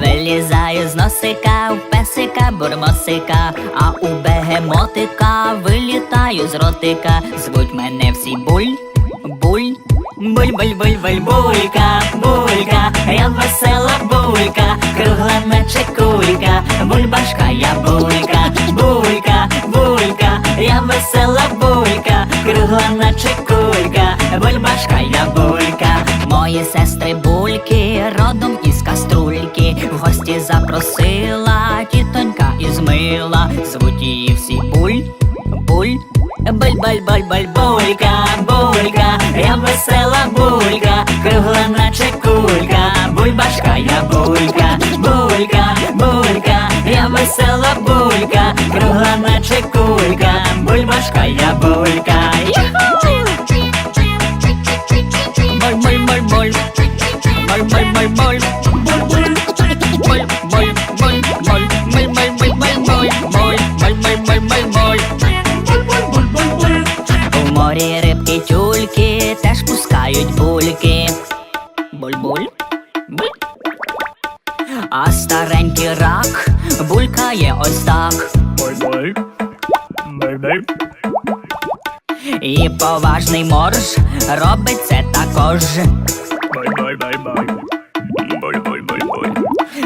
Вилізаю з носика, в песика, бурмосика, а у бегемотика вилітаю з ротика. Звуть мене всі буль, буль, буль, буль, буль, буль, булька, булька, я весела булька, кругла наче кулька, бульбашка, я булька, булька, булька, я весела булька, кругла наче кулька, бульбашка, я булька, мої сестри бульки, родом із каструльки, в гості запросила тітонька із мила, звуть її всі буль, буль. Буль, буль, буль, буль, булька, булька, я весела булька, кругла наче кулька, бульбашка, я булька, булька, булька, я весела булька, кругла наче кулька, бульбашка, я булька. Моль, моль, моль, моль, Буль, буль, буль, буль. Поважний морж робить це також.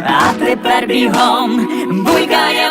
А тепер бігом булькаєм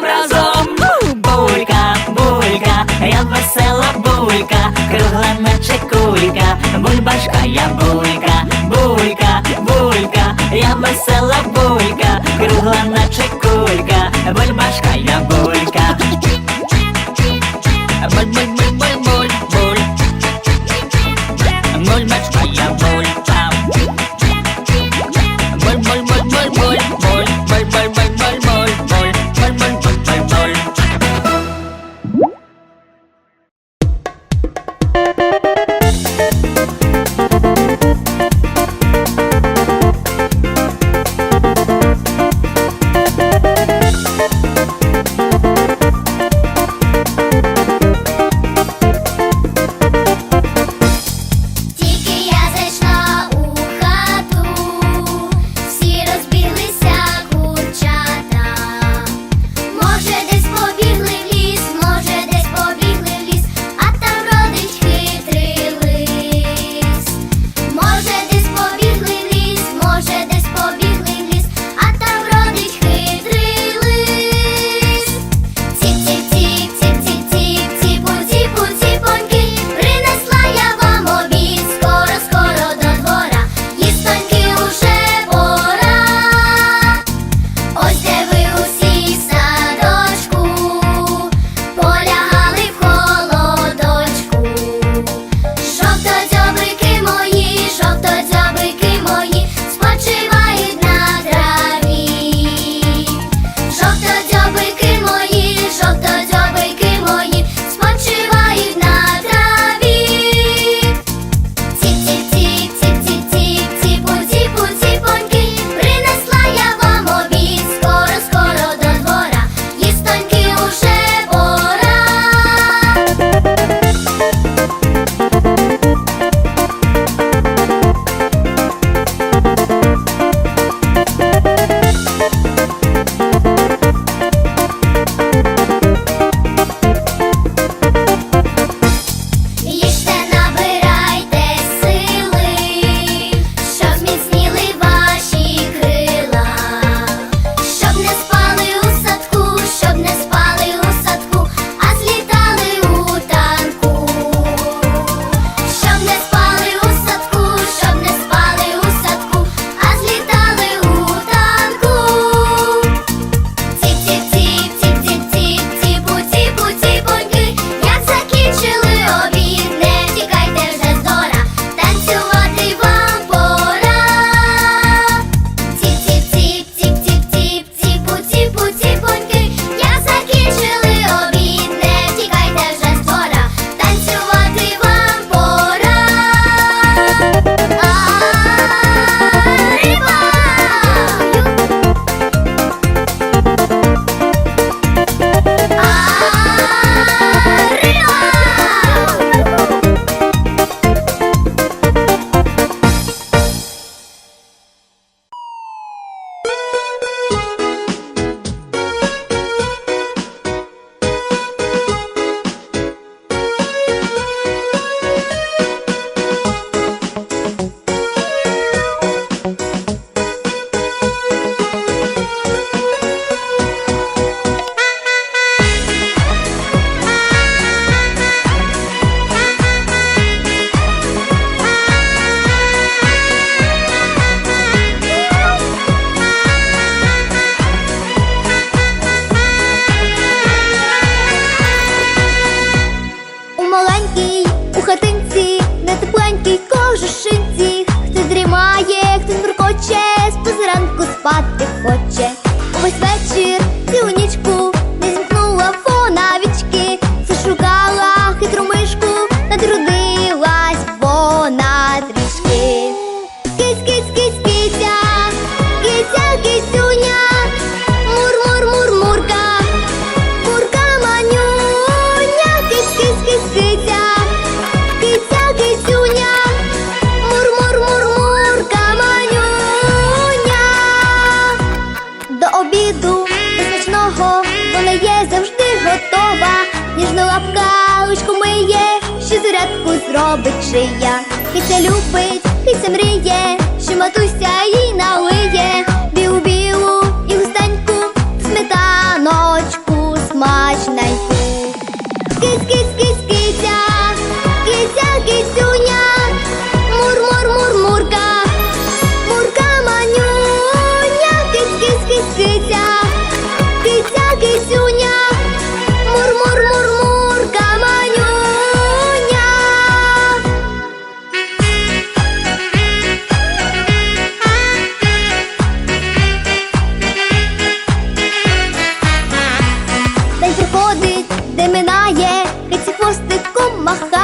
робить шия, Кися любить, кися мріє, що матуся їй налиє.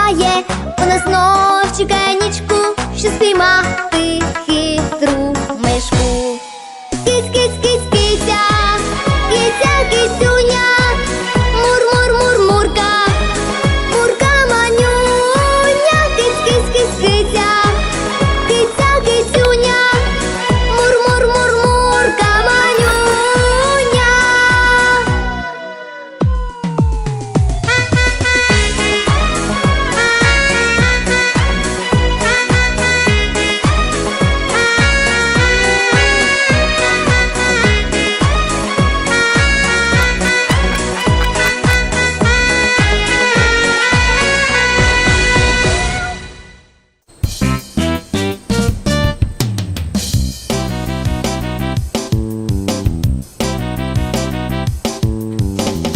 Вона знов чекає нічку, що спіймати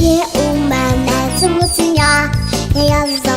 夜雾慢慢升过悬崖，黑暗。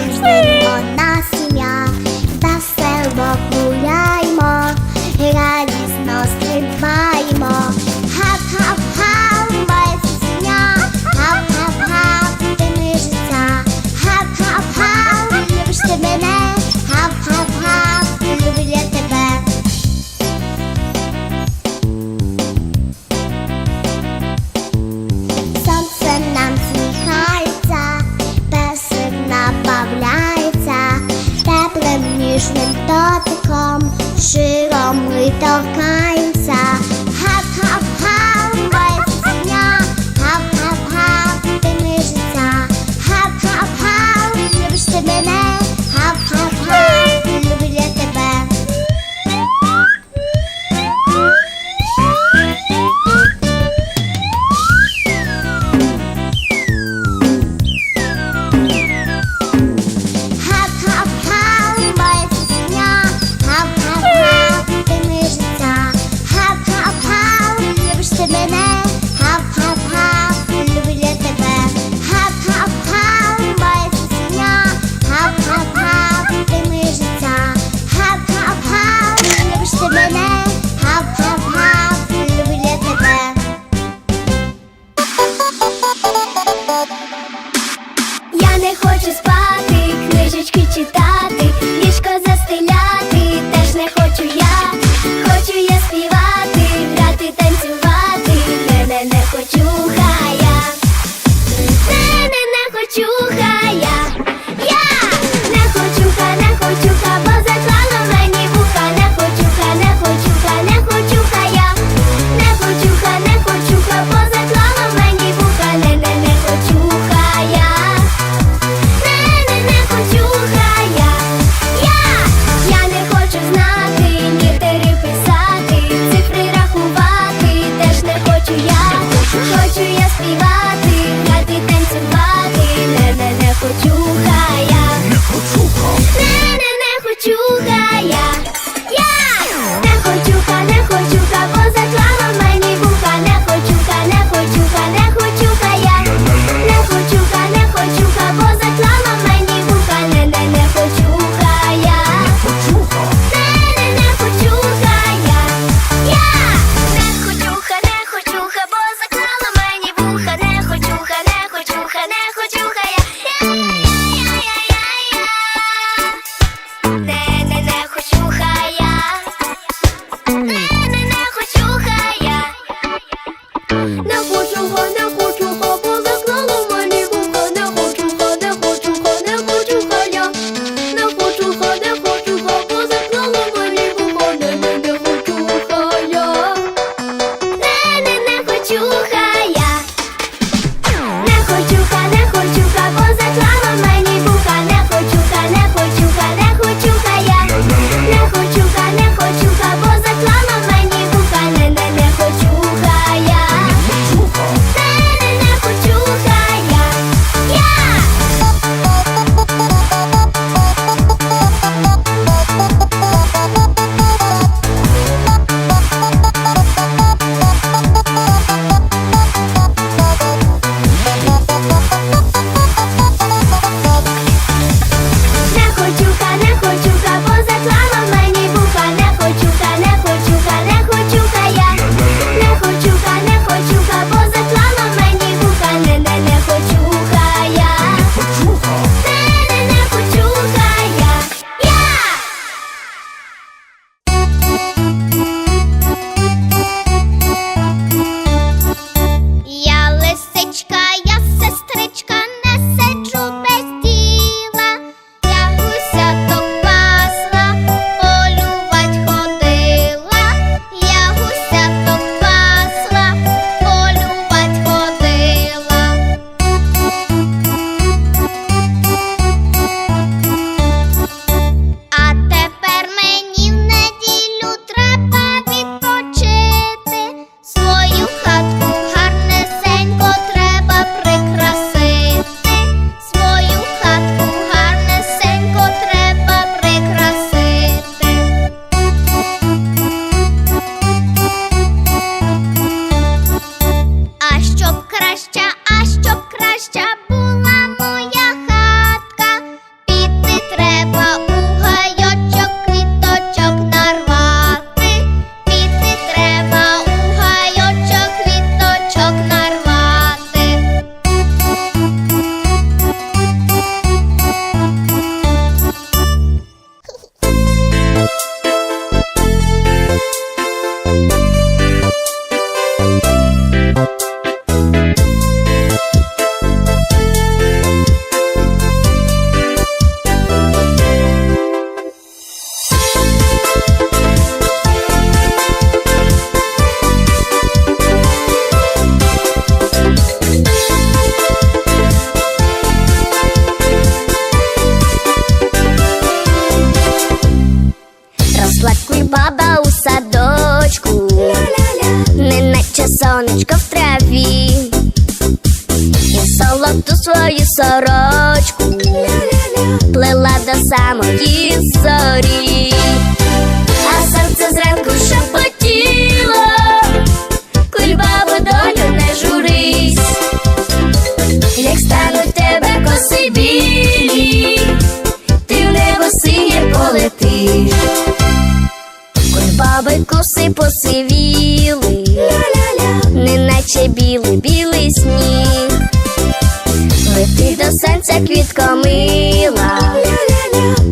Лети до сонця квітко мила,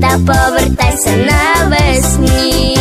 та повертайся навесні.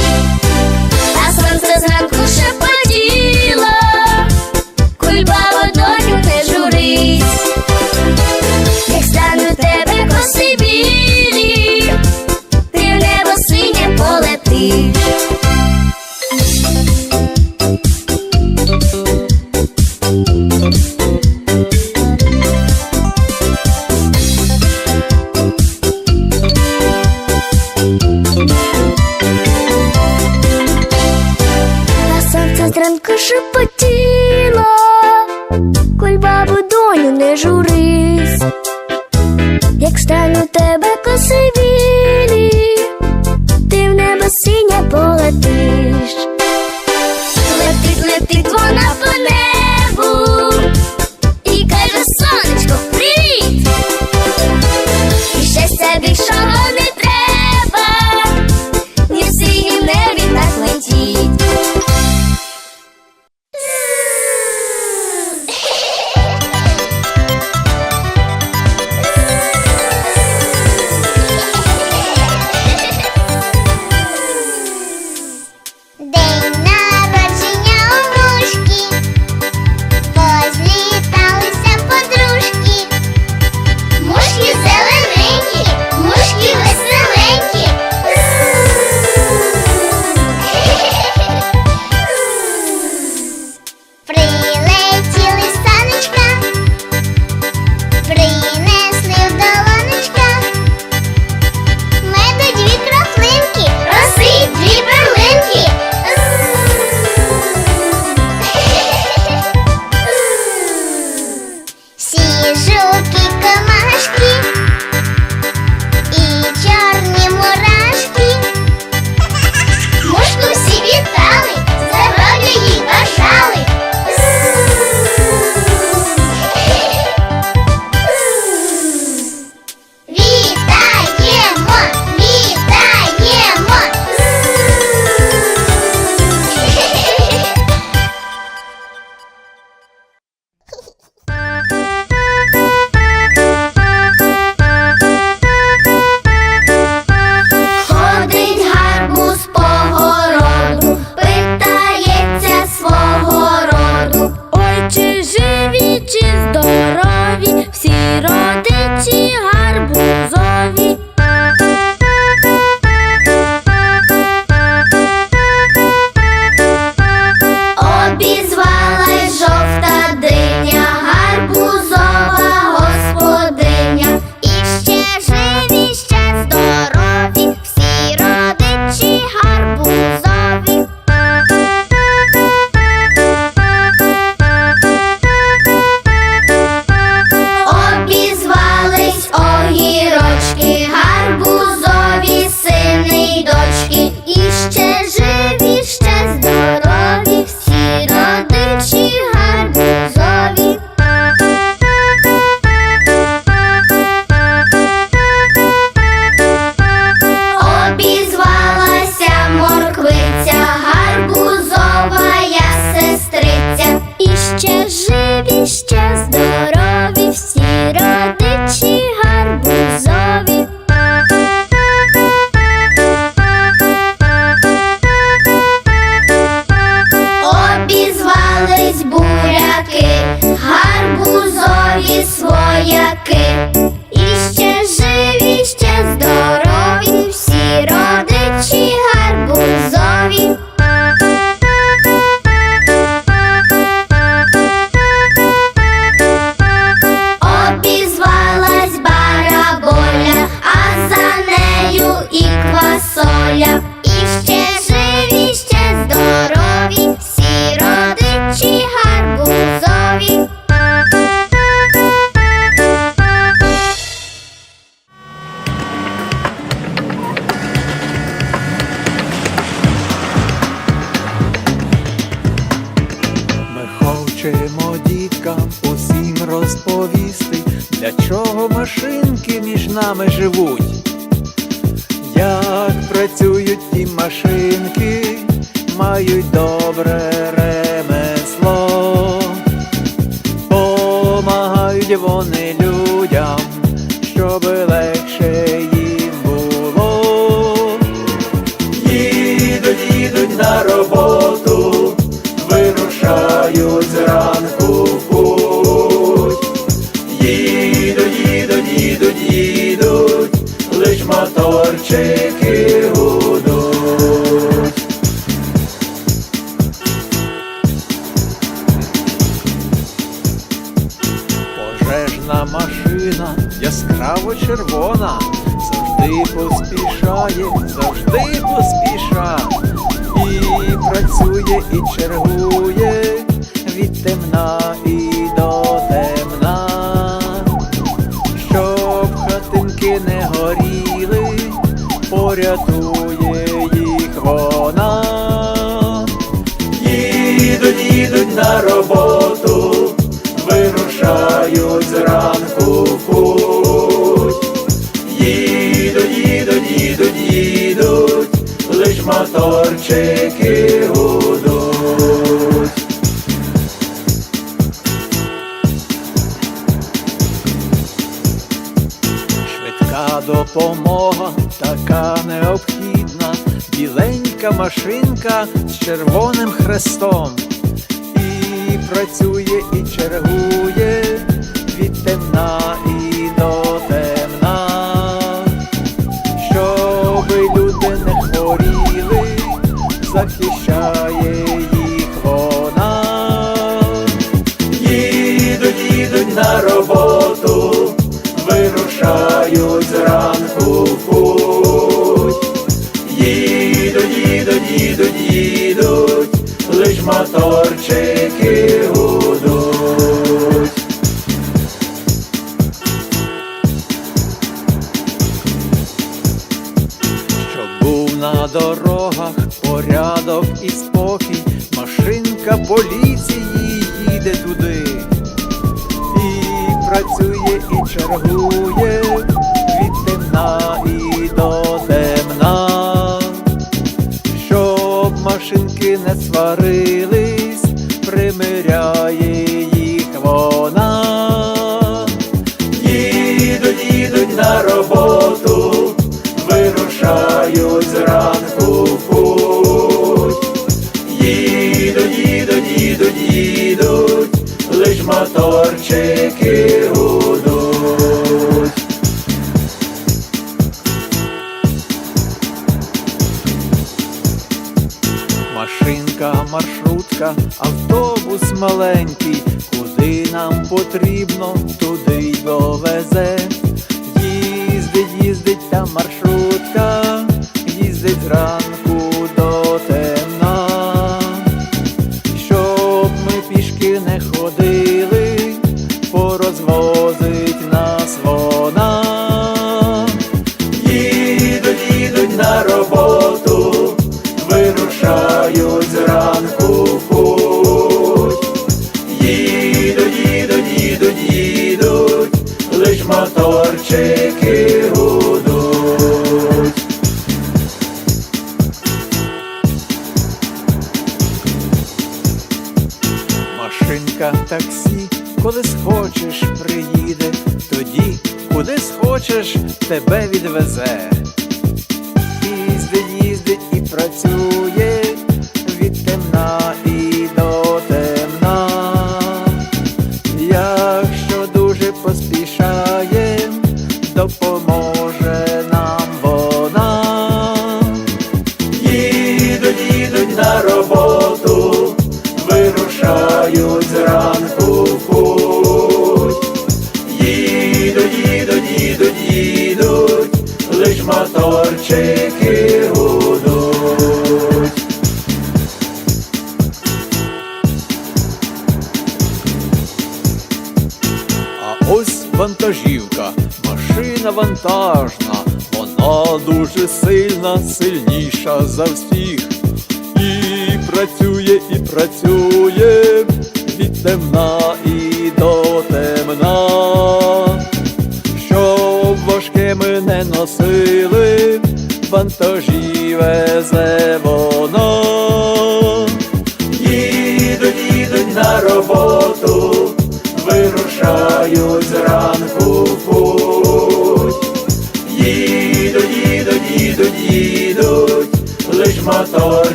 Хочемо діткам усім розповісти, для чого машинки між нами живуть. Як працюють ті машинки, мають добре поспішає, завжди поспіша, і працює, і чергує від темна і до темна, щоб хатинки не горіли, порятує їх вона. Їдуть, їдуть на роботу, моторчики гудуть. Швидка допомога така необхідна, біленька машинка з червоним хрестом. І працює, примиряє їх вона. Їдуть, їдуть на роботу, вирушають зранку в путь. Їдуть, їдуть, їдуть, їдуть, лиш моторчики гудуть. Машинка, маршрутка, автобус маленький, куди нам потрібно, туди й довезе. Їздить, їздить та маршрутка, їздить зранку до темна, щоб ми пішки не ходили, порозвозить нас вона. Їдуть, їдуть на роботу, вирушають тебе відвезе. за всіх.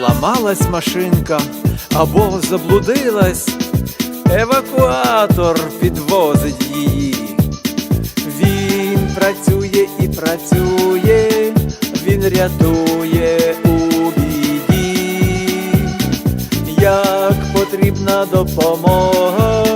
зламалась машинка або заблудилась, евакуатор підвозить її. Він працює і працює, він рятує у біді, як потрібна допомога.